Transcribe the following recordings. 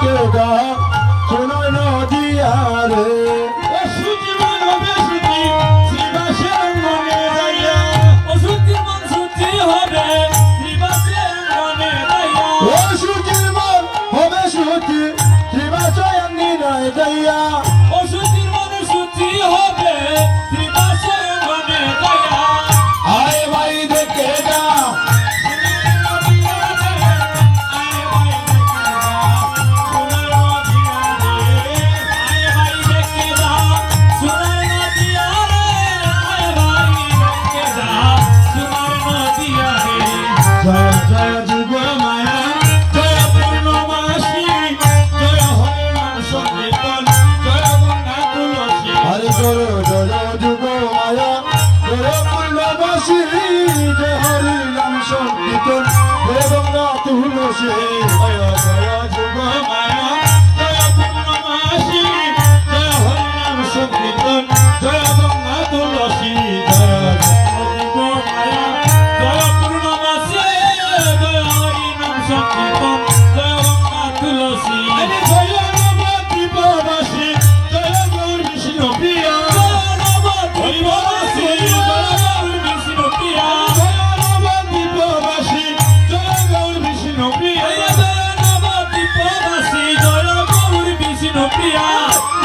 কেবা কোনো নদী আরে। দয়া। অসুচির মনে সুচি হবে ত্রিপাশে গঙ্গা তুলসী দিয়া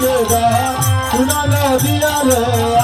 কেদা সোনা নদিয়ার